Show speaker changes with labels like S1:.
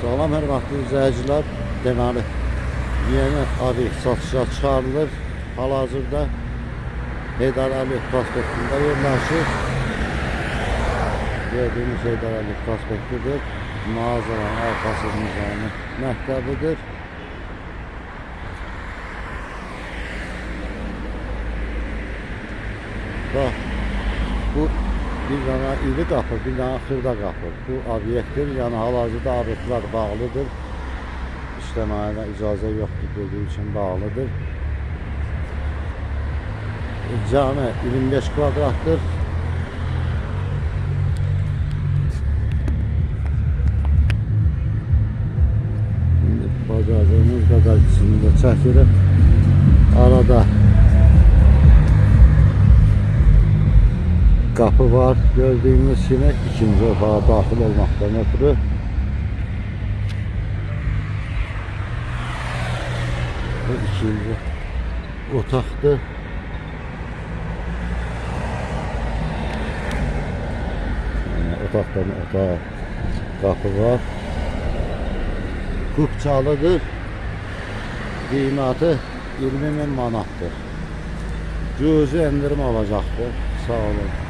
S1: Salam hər vaxtı izləyicilər. Deməli, yeni obyekt satışa çıxarılır. Hal-hazırda Heydar Əliyev prospektində yerləşir. Gördüyünüz Heydar Əliyev prospektidir. Mağazaların arxası nizamı məktəbidir. Bax, bu bir dana iri qapı, bir dana xırda qapı. Bu obyektdir, yəni hal-hazırda obyektlər bağlıdır. İşləməyinə icazə yoxdur dediyi üçün bağlıdır. Cami 25 kvadratdır. Bagajımız bagajını da çekelim. Arada kapı var. Gördüğünüz gibi ikinci otağa daxil olmaqdan ötürü bu ikinci otaqdır. Yəni, otaqdan otağa qapı var. Qupçalıdır. Qiyməti 20 min manatdır. Cüzi endirim olacaqdır. Sağ olun.